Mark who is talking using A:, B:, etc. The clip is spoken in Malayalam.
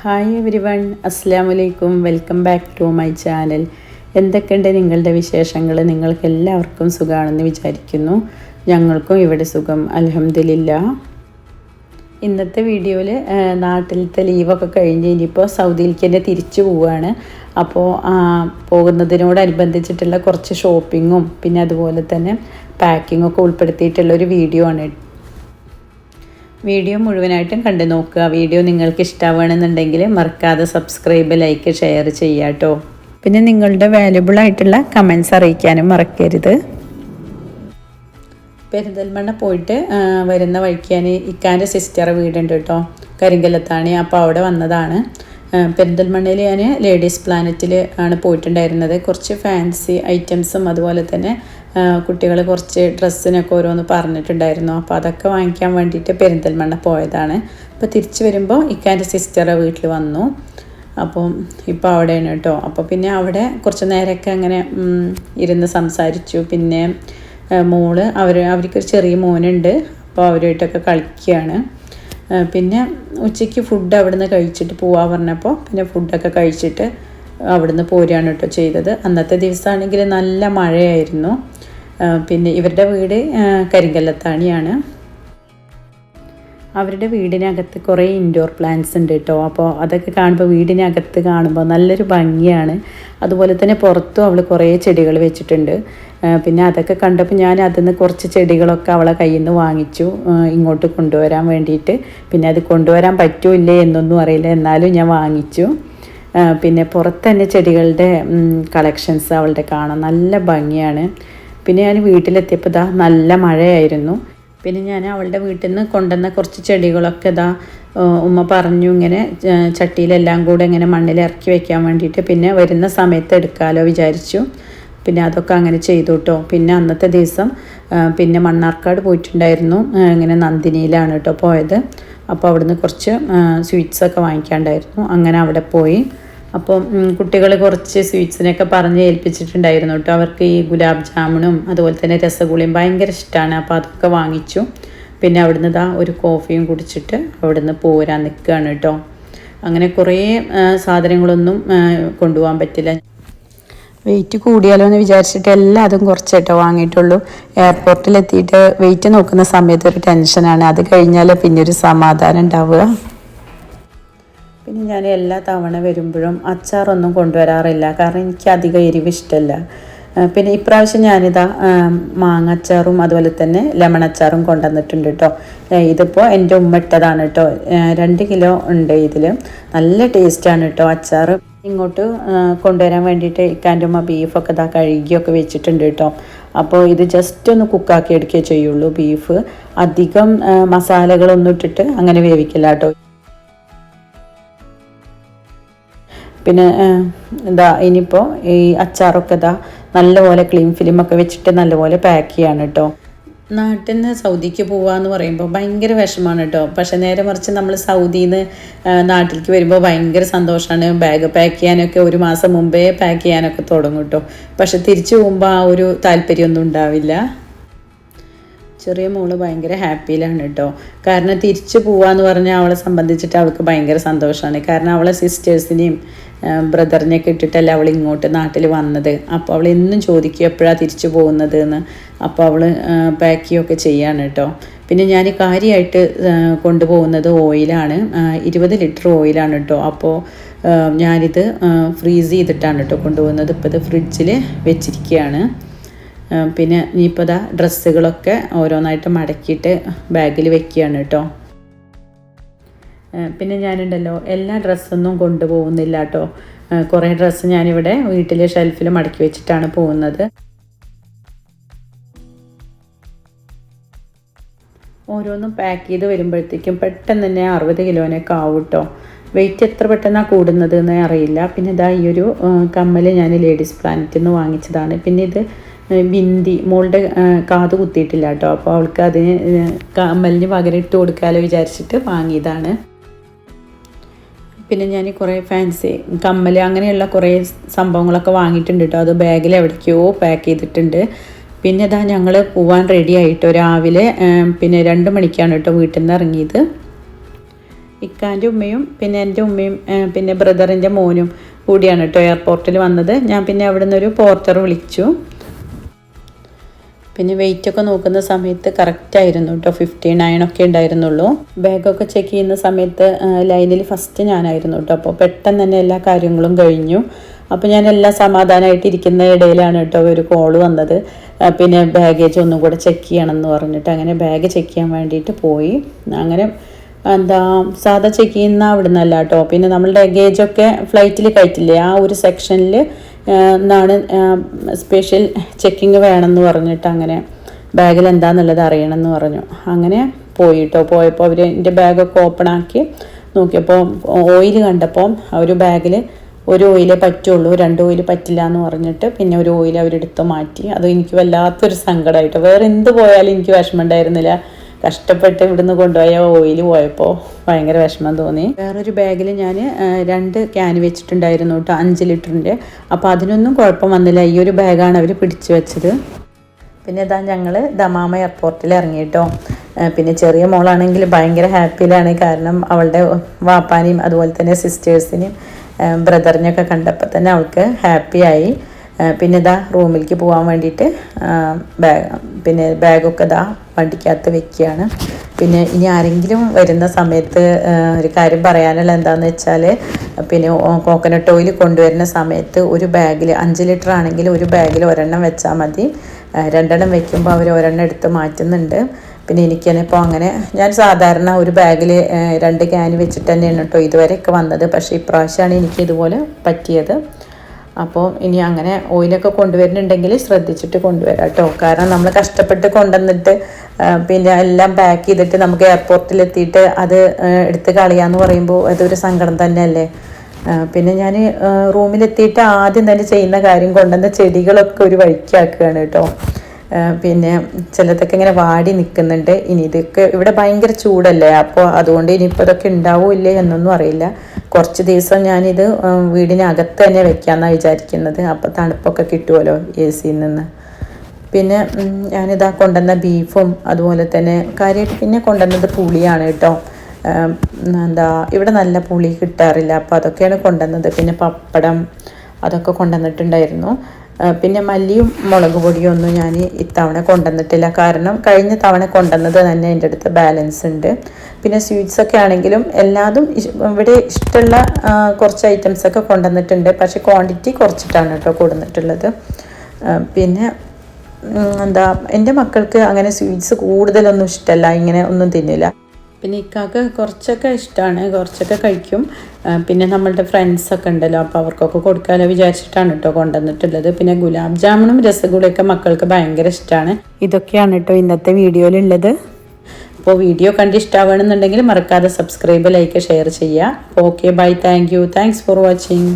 A: ഹായ് എവരി വൺ അസ്സാമലൈക്കും welcome back to my channel എന്തൊക്കെയുണ്ട് നിങ്ങളുടെ വിശേഷങ്ങൾ നിങ്ങൾക്ക് എല്ലാവർക്കും സുഖമാണെന്ന് വിചാരിക്കുന്നു. ഞങ്ങൾക്കും ഇവിടെ സുഖം. അലഹമില്ല ഇന്നത്തെ വീഡിയോയിൽ നാട്ടിലത്തെ ലീവൊക്കെ കഴിഞ്ഞ് ഇനിയിപ്പോൾ സൗദിയിലേക്ക് തന്നെ തിരിച്ചു പോവുകയാണ് അപ്പോൾ പോകുന്നതിനോടനുബന്ധിച്ചിട്ടുള്ള കുറച്ച് ഷോപ്പിങ്ങും പിന്നെ അതുപോലെ തന്നെ പാക്കിങ്ങൊക്കെ ഉൾപ്പെടുത്തിയിട്ടുള്ള ഒരു വീഡിയോ ആണ് വീഡിയോ മുഴുവനായിട്ടും കണ്ടു നോക്കുക. വീഡിയോ നിങ്ങൾക്ക് ഇഷ്ടമാവണമെന്നുണ്ടെങ്കിൽ മറക്കാതെ സബ്സ്ക്രൈബ് ലൈക്ക് ഷെയർ ചെയ്യുക കേട്ടോ പിന്നെ നിങ്ങളുടെ വാല്യുബിൾ ആയിട്ടുള്ള കമൻസ് അറിയിക്കാനും മറക്കരുത്. പെരിന്തൽമണ്ണ പോയിട്ട് വരുന്ന വഴിക്കാൻ ഇക്കാന്റെ സിസ്റ്ററെ വീടുണ്ട് കേട്ടോ. കരിങ്കലത്താണ് അപ്പോൾ അവിടെ വന്നതാണ്. പെരിന്തൽമണ്ണയിൽ ഞാൻ ലേഡീസ് പ്ലാനറ്റിൽ ആണ് പോയിട്ടുണ്ടായിരുന്നത്. കുറച്ച് ഫാൻസി ഐറ്റംസും അതുപോലെ തന്നെ കുട്ടികൾ കുറച്ച് ഡ്രസ്സിനൊക്കെ ഓരോന്ന് പറഞ്ഞിട്ടുണ്ടായിരുന്നു. അപ്പോൾ അതൊക്കെ വാങ്ങിക്കാൻ വേണ്ടിയിട്ട് പെരിന്തൽമണ്ണ പോയതാണ്. അപ്പോൾ തിരിച്ച് വരുമ്പോൾ ഇക്കാന്റെ സിസ്റ്ററെ വീട്ടിൽ വന്നു. അപ്പം ഇപ്പോൾ അവിടെയാണ് കേട്ടോ. അപ്പോൾ പിന്നെ അവിടെ കുറച്ച് നേരമൊക്കെ അങ്ങനെ ഇരുന്ന് സംസാരിച്ചു. പിന്നെ മോൾ അവർ അവർക്കൊരു ചെറിയ മോനുണ്ട്. അപ്പോൾ അവരുമായിട്ടൊക്കെ കളിക്കുകയാണ്. പിന്നെ ഉച്ചയ്ക്ക് ഫുഡ് അവിടുന്ന് കഴിച്ചിട്ട് പോവാ പറഞ്ഞപ്പോൾ പിന്നെ ഫുഡൊക്കെ കഴിച്ചിട്ട് അവിടുന്ന് പോരുകയാണ് കേട്ടോ ചെയ്തത്. അന്നത്തെ ദിവസമാണെങ്കിൽ നല്ല മഴയായിരുന്നു. പിന്നെ ഇവരുടെ വീട് കരിങ്കല്ലത്താണിയാണ്. അവരുടെ വീടിനകത്ത് കുറേ ഇൻഡോർ പ്ലാന്റ്സ് ഉണ്ട് കേട്ടോ. അപ്പോൾ അതൊക്കെ കാണുമ്പോൾ വീടിനകത്ത് കാണുമ്പോൾ നല്ലൊരു ഭംഗിയാണ്. അതുപോലെ തന്നെ പുറത്തും അവൾ കുറേ ചെടികൾ വെച്ചിട്ടുണ്ട്. പിന്നെ അതൊക്കെ കണ്ടപ്പോൾ ഞാൻ അതിൽ കുറച്ച് ചെടികളൊക്കെ അവളെ കയ്യിൽ നിന്ന് വാങ്ങിച്ചു ഇങ്ങോട്ട് കൊണ്ടുവരാൻ വേണ്ടിയിട്ട്. പിന്നെ അത് കൊണ്ടുവരാൻ പറ്റുമോ ഇല്ലേ എന്നൊന്നും അറിയില്ല. എന്നാലും ഞാൻ വാങ്ങിച്ചു. പിന്നെ പുറത്ത് തന്നെ ചെടികളുടെ കളക്ഷൻസ് അവളുടെ കാണാൻ നല്ല ഭംഗിയാണ്. പിന്നെ ഞാൻ വീട്ടിലെത്തിയപ്പോൾ ഇതാ നല്ല മഴയായിരുന്നു. പിന്നെ ഞാൻ അവളുടെ വീട്ടിൽ നിന്ന് കൊണ്ടുവന്ന കുറച്ച് ചെടികളൊക്കെ ഇതാ ഉമ്മ പറഞ്ഞു ഇങ്ങനെ ചട്ടിയിലെല്ലാം കൂടെ ഇങ്ങനെ മണ്ണിൽ ഇറക്കി വെക്കാൻ വേണ്ടിയിട്ട് പിന്നെ വരുന്ന സമയത്ത് എടുക്കാമല്ലോ വിചാരിച്ചു. പിന്നെ അതൊക്കെ അങ്ങനെ ചെയ്തു കേട്ടോ പിന്നെ അന്നത്തെ ദിവസം പിന്നെ മണ്ണാർക്കാട് പോയിട്ടുണ്ടായിരുന്നു. ഇങ്ങനെ നന്ദിനിയിലാണ് കേട്ടോ പോയത്. അപ്പോൾ അവിടുന്ന് കുറച്ച് സ്വീറ്റ്സൊക്കെ വാങ്ങിക്കാണ്ടായിരുന്നു. അങ്ങനെ അവിടെ പോയി. അപ്പോൾ കുട്ടികൾ കുറച്ച് സ്വീറ്റ്സിനൊക്കെ പറഞ്ഞ് ഏൽപ്പിച്ചിട്ടുണ്ടായിരുന്നു കേട്ടോ. അവർക്ക് ഈ ഗുലാബ് ജാമുണും അതുപോലെ തന്നെ രസഗുളിയും ഭയങ്കര ഇഷ്ടമാണ് അപ്പോൾ അതൊക്കെ വാങ്ങിച്ചു. പിന്നെ അവിടുന്ന് ഇതാ ഒരു കോഫിയും കുടിച്ചിട്ട് അവിടുന്ന് പോരാൻ നിൽക്കുകയാണ് കേട്ടോ. അങ്ങനെ കുറേ സാധനങ്ങളൊന്നും കൊണ്ടുപോകാൻ പറ്റില്ല. വെയിറ്റ് കൂടിയാലോ എന്ന് വിചാരിച്ചിട്ട് എല്ലാം അതും കുറച്ചായിട്ടോ വാങ്ങിയിട്ടുള്ളൂ. എയർപോർട്ടിലെത്തിയിട്ട് വെയിറ്റ് നോക്കുന്ന സമയത്ത് ഒരു ടെൻഷനാണ് അത് കഴിഞ്ഞാൽ പിന്നെ ഒരു സമാധാനം ഉണ്ടാവുക. പിന്നെ ഞാൻ എല്ലാ തവണ വരുമ്പോഴും അച്ചാറൊന്നും കൊണ്ടുവരാറില്ല. കാരണം എനിക്ക് അധികം എരിവ് ഇഷ്ടമല്ല പിന്നെ ഇപ്രാവശ്യം ഞാനിതാ മാങ്ങ അച്ചാറും അതുപോലെ തന്നെ ലെമൺ അച്ചാറും കൊണ്ടുവന്നിട്ടുണ്ട് കേട്ടോ ഇതിപ്പോൾ എന്റെ ഉമ്മ ഇട്ടതാണ് കേട്ടോ രണ്ട് കിലോ ഉണ്ട് ഇതിൽ നല്ല ടേസ്റ്റാണ് കേട്ടോ അച്ചാർ ഇങ്ങോട്ട് കൊണ്ടുവരാൻ വേണ്ടിയിട്ട് ഇക്കാന്റെ ഉമ്മ ബീഫൊക്കെ ഇതാ കഴുകിയൊക്കെ വെച്ചിട്ടുണ്ട് കേട്ടോ അപ്പോൾ ഇത് ജസ്റ്റ് ഒന്ന് കുക്കാക്കി എടുക്കുകയേ ചെയ്യുള്ളൂ ബീഫ്. അധികം മസാലകളൊന്നും ഇട്ടിട്ട് അങ്ങനെ വേവിക്കില്ല കേട്ടോ പിന്നെ എന്താ ഇനിയിപ്പോൾ ഈ അച്ചാറൊക്കെ ഇതാ നല്ലപോലെ ക്ലീൻ ഫിലിമൊക്കെ വെച്ചിട്ട് നല്ലപോലെ പാക്ക് ചെയ്യാണ് കേട്ടോ നാട്ടിൽ നിന്ന് സൗദിക്ക് പോവാന്ന് പറയുമ്പോൾ ഭയങ്കര വിഷമാണ് കേട്ടോ പക്ഷെ നേരെ മറിച്ച് നമ്മൾ സൗദിയിൽ നിന്ന് നാട്ടിലേക്ക് വരുമ്പോൾ ഭയങ്കര സന്തോഷമാണ് ബാഗ് പാക്ക് ചെയ്യാനൊക്കെ ഒരു മാസം മുമ്പേ പാക്ക് ചെയ്യാനൊക്കെ തുടങ്ങും കേട്ടോ പക്ഷെ തിരിച്ചു പോകുമ്പോൾ ആ ഒരു താല്പര്യമൊന്നും ഉണ്ടാവില്ല. ചെറിയ മോൾ ഭയങ്കര ഹാപ്പിയിലാണ് കേട്ടോ കാരണം തിരിച്ചു പോവാന്ന് പറഞ്ഞാൽ അവളെ സംബന്ധിച്ചിട്ട് അവൾക്ക് ഭയങ്കര സന്തോഷമാണ് കാരണം അവളെ സിസ്റ്റേഴ്സിനെയും ബ്രദറിനെയൊക്കെ ഇട്ടിട്ടല്ല അവൾ ഇങ്ങോട്ട് നാട്ടിൽ വന്നത്? അപ്പോൾ അവൾ എന്നും ചോദിക്കും എപ്പോഴാണ് തിരിച്ചു പോകുന്നത് എന്ന് അപ്പോൾ അവൾ പാക്ക് ചെയ്യുകയൊക്കെ ചെയ്യാണ് കേട്ടോ. പിന്നെ ഞാൻ കാര്യമായിട്ട് കൊണ്ടുപോകുന്നത് ഓയിലാണ്. ഇരുപത് ലിറ്റർ ഓയിലാണ് കേട്ടോ. അപ്പോൾ ഞാനിത് ഫ്രീസ് ചെയ്തിട്ടാണ് കേട്ടോ കൊണ്ടുപോകുന്നത്. ഇപ്പോൾ ഇത് ഫ്രിഡ്ജിൽ വെച്ചിരിക്കുകയാണ്. പിന്നെ ഇനിയിപ്പോൾ ഇതാ ഡ്രസ്സുകളൊക്കെ ഓരോന്നായിട്ട് മടക്കിയിട്ട് ബാഗിൽ വെക്കുകയാണ് കേട്ടോ. പിന്നെ ഞാനുണ്ടല്ലോ എല്ലാ ഡ്രസ്സൊന്നും കൊണ്ടുപോകുന്നില്ല കേട്ടോ. കുറേ ഡ്രസ്സ് ഞാനിവിടെ വീട്ടിലെ ഷെൽഫിൽ മടക്കി വെച്ചിട്ടാണ് പോകുന്നത്. ഓരോന്നും പാക്ക് ചെയ്ത് വരുമ്പോഴത്തേക്കും പെട്ടെന്ന് തന്നെ അറുപത് കിലോനൊക്കെ ആവും കേട്ടോ. വെയിറ്റ് എത്ര പെട്ടെന്നാണ് കൂടുന്നത് എന്ന് അറിയില്ല. പിന്നെ ഇതാ ഈ ഒരു കമ്മൽ ഞാൻ ലേഡീസ് പ്ലാനറ്റിൽ നിന്ന് വാങ്ങിച്ചതാണ്. പിന്നെ ഇത് ബിന്ദി മോളുടെ കാത് കുത്തിയിട്ടില്ല കേട്ടോ. അപ്പോൾ അവൾക്ക് അതിന് കമ്മലിന് പകരം ഇട്ട് കൊടുക്കാമല്ലോ വിചാരിച്ചിട്ട് വാങ്ങിയതാണ്. പിന്നെ ഞാൻ കുറേ ഫാൻസി കമ്മൽ അങ്ങനെയുള്ള കുറേ സംഭവങ്ങളൊക്കെ വാങ്ങിയിട്ടുണ്ട് കേട്ടോ അത് ബാഗിൽ എവിടേക്കോ പാക്ക് ചെയ്തിട്ടുണ്ട്. പിന്നെ ഇതാ ഞങ്ങൾ പോവാൻ റെഡി ആയിട്ടോ രാവിലെ. പിന്നെ രണ്ട് മണിക്കാണ് കേട്ടോ വീട്ടിൽ നിന്ന് ഇറങ്ങിയത്. ഇക്കാന്റെ ഉമ്മയും പിന്നെ എന്റെ ഉമ്മയും പിന്നെ ബ്രദറിന്റെ മോനും കൂടിയാണ് കേട്ടോ എയർപോർട്ടിൽ വന്നത്. ഞാൻ പിന്നെ അവിടെ നിന്നൊരു പോർട്ടർ വിളിച്ചു. പിന്നെ വെയിറ്റ് ഒക്കെ നോക്കുന്ന സമയത്ത് കറക്റ്റ് ആയിരുന്നു കേട്ടോ ഫിഫ്റ്റി നയൻ ഒക്കെ ഉണ്ടായിരുന്നുള്ളൂ. ബാഗൊക്കെ ചെക്ക് ചെയ്യുന്ന സമയത്ത് ലൈനിൽ ഫസ്റ്റ് ഞാനായിരുന്നു കേട്ടോ അപ്പോൾ പെട്ടെന്ന് തന്നെ എല്ലാ കാര്യങ്ങളും കഴിഞ്ഞു. അപ്പോൾ ഞാൻ എല്ലാം സമാധാനമായിട്ട് ഇരിക്കുന്ന ഇടയിലാണ് കേട്ടോ ഒരു കോൾ വന്നത്. പിന്നെ ബാഗേജ് ഒന്നും കൂടെ ചെക്ക് ചെയ്യണം എന്ന് പറഞ്ഞിട്ട് അങ്ങനെ ബാഗ് ചെക്ക് ചെയ്യാൻ വേണ്ടിയിട്ട് പോയി. അങ്ങനെ എന്താ സാധാ ചെക്ക് ചെയ്യുന്ന അവിടെ നിന്നല്ല കേട്ടോ പിന്നെ നമ്മൾ ലഗേജൊക്കെ ഫ്ലൈറ്റിൽ കയറ്റില്ലേ ആ ഒരു സെക്ഷനിൽ നിന്നാണ് സ്പെഷ്യൽ ചെക്കിങ് വേണമെന്ന് പറഞ്ഞിട്ട് അങ്ങനെ ബാഗിൽ എന്താണെന്നുള്ളത് അറിയണമെന്ന് പറഞ്ഞു. അങ്ങനെ പോയിട്ടോ പോയപ്പോൾ അവർ എന്റെ ബാഗൊക്കെ ഓപ്പൺ ആക്കി നോക്കിയപ്പോൾ ഓയിൽ കണ്ടപ്പോൾ അവർ ബാഗിൽ ഒരു ഓയിലേ പറ്റുള്ളൂ രണ്ട് ഓയിൽ പറ്റില്ല എന്ന് പറഞ്ഞിട്ട് പിന്നെ ഒരു ഓയിൽ അവരെടുത്ത് മാറ്റി. അത് എനിക്ക് വല്ലാത്തൊരു സങ്കടമായിട്ട് വേറെ എന്ത് പോയാലും എനിക്ക് വിഷമം ഉണ്ടായിരുന്നില്ല. കഷ്ടപ്പെട്ട് ഇവിടുന്ന് കൊണ്ടുപോയ ഓയിൽ പോയപ്പോൾ ഭയങ്കര വിഷമം തോന്നി. വേറൊരു ബാഗിൽ ഞാൻ രണ്ട് ക്യാൻ വെച്ചിട്ടുണ്ടായിരുന്നു കേട്ടോ അഞ്ച് ലിറ്ററിന്റെ അപ്പോൾ അതിനൊന്നും കുഴപ്പം വന്നില്ല. ഈ ഒരു ബാഗാണ് അവർ പിടിച്ചു വെച്ചത്. പിന്നെ ഇതാ ഞങ്ങൾ ദമാമ എയർപോർട്ടിൽ ഇറങ്ങി കേട്ടോ പിന്നെ ചെറിയ മോളാണെങ്കിൽ ഭയങ്കര ഹാപ്പിയിലാണ് കാരണം അവളുടെ വാപ്പാനെയും അതുപോലെ തന്നെ സിസ്റ്റേഴ്സിനെയും ബ്രദറിനെയൊക്കെ കണ്ടപ്പോൾ തന്നെ അവൾക്ക് ഹാപ്പിയായി പിന്നെ ഇതാ റൂമിലേക്ക് പോകാൻ വേണ്ടിയിട്ട് ബാഗ് പിന്നെ ബാഗൊക്കെ ഇതാ വണ്ടിക്കകത്ത് വെക്കുകയാണ്. പിന്നെ ഇനി ആരെങ്കിലും വരുന്ന സമയത്ത് ഒരു കാര്യം പറയാനുള്ള എന്താണെന്ന് വെച്ചാൽ പിന്നെ കോക്കനട്ട് ഓയിൽ കൊണ്ടുവരുന്ന സമയത്ത് ഒരു ബാഗിൽ അഞ്ച് ലിറ്റർ ആണെങ്കിൽ ഒരു ബാഗിൽ ഒരെണ്ണം വെച്ചാൽ മതി. രണ്ടെണ്ണം വെക്കുമ്പോൾ അവർ ഒരെണ്ണം എടുത്ത് മാറ്റുന്നുണ്ട്. പിന്നെ എനിക്ക് തന്നെ ഇപ്പോൾ അങ്ങനെ ഞാൻ സാധാരണ ഒരു ബാഗിൽ രണ്ട് ക്യാൻ വെച്ചിട്ട് തന്നെയാണ് കേട്ടോ ഇതുവരെയൊക്കെ വന്നത്. പക്ഷേ ഇപ്രാവശ്യമാണ് എനിക്ക് ഇതുപോലെ പറ്റിയത്. അപ്പോൾ ഇനി അങ്ങനെ ഓയിലൊക്കെ കൊണ്ടുവരുന്നുണ്ടെങ്കിൽ ശ്രദ്ധിച്ചിട്ട് കൊണ്ടുവരാം കേട്ടോ. കാരണം നമ്മൾ കഷ്ടപ്പെട്ട് കൊണ്ടുവന്നിട്ട് പിന്നെ എല്ലാം പാക്ക് ചെയ്തിട്ട് നമുക്ക് എയർപോർട്ടിൽ എത്തിയിട്ട് അത് എടുത്ത് കളയാന്ന് പറയുമ്പോൾ അതൊരു സങ്കടം തന്നെയല്ലേ? പിന്നെ ഞാൻ റൂമിലെത്തിയിട്ട് ആദ്യം തന്നെ ചെയ്യുന്ന കാര്യം കൊണ്ടുവന്ന ചെടികളൊക്കെ ഒരു വഴിക്കാക്കുകയാണ് കേട്ടോ. പിന്നെ ചിലതൊക്കെ ഇങ്ങനെ വാടി നിൽക്കുന്നുണ്ട് ഇനി ഇതൊക്കെ ഇവിടെ ഭയങ്കര ചൂടല്ലേ? അപ്പോൾ അതുകൊണ്ട് ഇനിയിപ്പോൾ ഇതൊക്കെ ഉണ്ടാവില്ലേ എന്നൊന്നും അറിയില്ല. കുറച്ച് ദിവസം ഞാനിത് വീടിനകത്ത് തന്നെ വെക്കാമെന്നാണ് വിചാരിക്കുന്നത്. അപ്പോൾ തണുപ്പൊക്കെ കിട്ടുമല്ലോ എ സിയിൽ നിന്ന്. പിന്നെ ഞാനിതാ കൊണ്ടുവന്ന ബീഫും അതുപോലെ തന്നെ കാര്യമായിട്ട് പിന്നെ കൊണ്ടുവന്നത് പുളിയാണ് കേട്ടോ. എന്താ ഇവിടെ നല്ല പുളി കിട്ടാറില്ല. അപ്പോൾ അതൊക്കെയാണ് കൊണ്ടുവന്നത്. പിന്നെ പപ്പടം അതൊക്കെ കൊണ്ടുവന്നിട്ടുണ്ടായിരുന്നു. പിന്നെ മല്ലിയും മുളക് പൊടിയും ഒന്നും ഞാൻ ഇത്തവണ കൊണ്ടുവന്നിട്ടില്ല. കാരണം കഴിഞ്ഞ തവണ കൊണ്ടുവന്നത് തന്നെ എന്റെ അടുത്ത് ബാലൻസ് ഉണ്ട്. പിന്നെ സ്വീറ്റ്സ് ഒക്കെ ആണെങ്കിലും എല്ലാതും ഇവിടെ ഇഷ്ടമുള്ള കുറച്ച് ഐറ്റംസ് ഒക്കെ കൊണ്ടുവന്നിട്ടുണ്ട്. പക്ഷേ ക്വാണ്ടിറ്റി കുറച്ചിട്ടാണ് കേട്ടോ കൊടുത്തിട്ടുള്ളത് പിന്നെ എന്താ എന്റെ മക്കൾക്ക് അങ്ങനെ സ്വീറ്റ്സ് കൂടുതലൊന്നും ഇഷ്ടമല്ല ഇങ്ങനെ ഒന്നും തിന്നില്ല. പിന്നെ ഇക്കാക്ക് കുറച്ചൊക്കെ ഇഷ്ടമാണ് കുറച്ചൊക്കെ കഴിക്കും. പിന്നെ നമ്മളുടെ ഫ്രണ്ട്സൊക്കെ ഉണ്ടല്ലോ അപ്പോൾ അവർക്കൊക്കെ കൊടുക്കാമല്ലോ വിചാരിച്ചിട്ടാണ് കേട്ടോ കൊണ്ടുവന്നിട്ടുള്ളത്. പിന്നെ ഗുലാബ് ജാമുനും രസഗുളയൊക്കെ മക്കൾക്ക് ഭയങ്കര ഇഷ്ടമാണ് ഇതൊക്കെയാണ് കേട്ടോ ഇന്നത്തെ വീഡിയോയിലുള്ളത്. അപ്പോൾ വീഡിയോ കണ്ട് ഇഷ്ടമാവണമെന്നുണ്ടെങ്കിൽ മറക്കാതെ സബ്സ്ക്രൈബ് ലൈക്ക് ഷെയർ ചെയ്യുക. Okay bye thank you thanks for watching